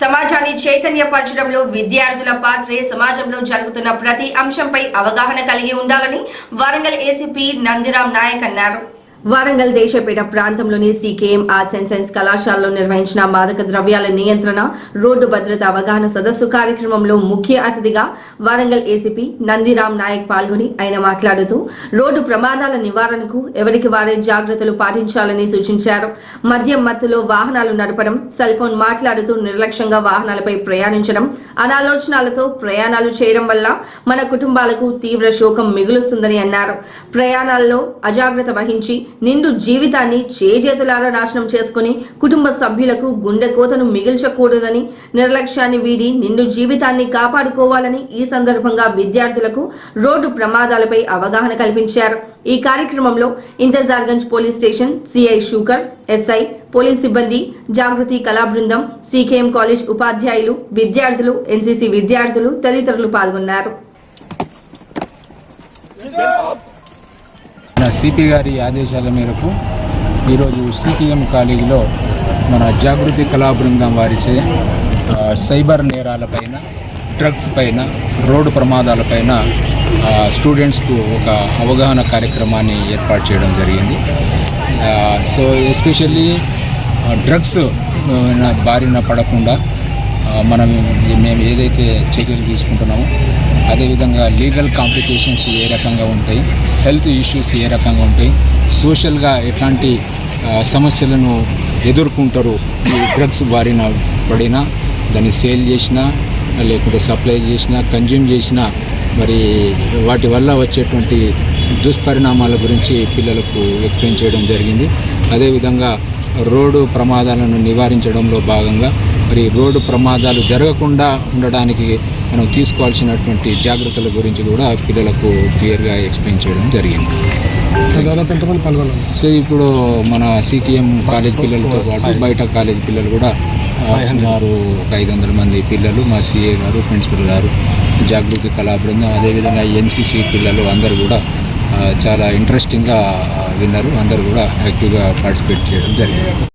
సమాజాన్ని చైతన్యపరచడంలో విద్యార్థుల పాత్రే సమాజంలో జరుగుతున్న ప్రతి అంశంపై అవగాహన కలిగి ఉండాలని వరంగల్ ఏసీపీ నందిరాం నాయక్ అన్నారు. వరంగల్ దేశపేట ప్రాంతంలోని సీకేఎం ఆర్ట్స్ అండ్ సైన్స్ కళాశాలలో నిర్వహించిన మాదక ద్రవ్యాల నియంత్రణ రోడ్డు భద్రత అవగాహన సదస్సు కార్యక్రమంలో ముఖ్య అతిథిగా వరంగల్ ఏసీపీ నందిరామ్ నాయక్ పాల్గొని ఆయన మాట్లాడుతూ రోడ్డు ప్రమాదాల నివారణకు ఎవరికి వారే జాగ్రత్తలు పాటించాలని సూచించారు. మద్యం మత్తులో వాహనాలు నడపడం సెల్ ఫోన్ మాట్లాడుతూ నిర్లక్ష్యంగా వాహనాలపై ప్రయాణించడం అనాలోచనలతో ప్రయాణాలు చేయడం వల్ల మన కుటుంబాలకు తీవ్ర శోకం మిగులుస్తుందని అన్నారు. ప్రయాణాల్లో అజాగ్రత్త వహించి నిండు జీవితాన్ని చేజేతులారా నాశనం చేసుకుని కుటుంబ సభ్యులకు గుండె కోతను మిగిల్చకూడదని నిర్లక్ష్యాన్ని వీడి నిండు జీవితాన్ని కాపాడుకోవాలని ఈ సందర్భంగా విద్యార్థులకు రోడ్డు ప్రమాదాలపై అవగాహన కల్పించారు. ఈ కార్యక్రమంలో Intezargunj police station CI Shukar SI police సిబ్బంది జాగృతి కళా బృందం సీకేఎం కాలేజ్ ఉపాధ్యాయులు విద్యార్థులు ఎన్సీసీ విద్యార్థులు తదితరులు పాల్గొన్నారు. మన సిపి గారి ఆదేశాల మేరకు ఈరోజు సిపిఎం కాలేజీలో మన జాగృతి కళా బృందం వారిచే సైబర్ నేరాలపైన డ్రగ్స్ పైన రోడ్డు ప్రమాదాలపైన స్టూడెంట్స్కు ఒక అవగాహన కార్యక్రమాన్ని ఏర్పాటు చేయడం జరిగింది. సో ఎస్పెషల్లీ డ్రగ్స్ బారిన పడకుండా మనం మేము ఏదైతే చర్యలు తీసుకుంటున్నామో అదేవిధంగా లీగల్ కాంప్లికేషన్స్ ఏ రకంగా ఉంటాయి హెల్త్ ఇష్యూస్ ఏ రకంగా ఉంటాయి సోషల్గా ఎట్లాంటి సమస్యలను ఎదుర్కొంటారు ఈ డ్రగ్స్ బారిన పడినా దాన్ని సేల్ చేసినా లేకుంటే సప్లై చేసినా కన్జ్యూమ్ చేసినా మరి వాటి వల్ల వచ్చేటువంటి దుష్పరిణామాల గురించి పిల్లలకు ఎక్స్ప్లెయిన్ చేయడం జరిగింది. అదేవిధంగా రోడ్డు ప్రమాదాలను నివారించడంలో భాగంగా మరి రోడ్డు ప్రమాదాలు జరగకుండా ఉండడానికి మనం తీసుకోవాల్సినటువంటి జాగ్రత్తల గురించి కూడా పిల్లలకు క్లియర్గా ఎక్స్ప్లెయిన్ చేయడం జరిగింది. సో ఇప్పుడు మన సిటిఎం కాలేజ్ పిల్లలతో పాటు బయట కాలేజ్ పిల్లలు కూడా సుమారు ఒక ఐదు వందల మంది పిల్లలు మా సిఏ గారు ప్రిన్సిపల్ గారు జాగృతి కళా బృందం అదేవిధంగా ఎన్సిసి పిల్లలు అందరూ కూడా చాలా ఇంట్రెస్టింగ్గా విన్నారు. అందరూ కూడా యాక్టివ్గా పార్టిసిపేట్ చేయడం జరిగింది.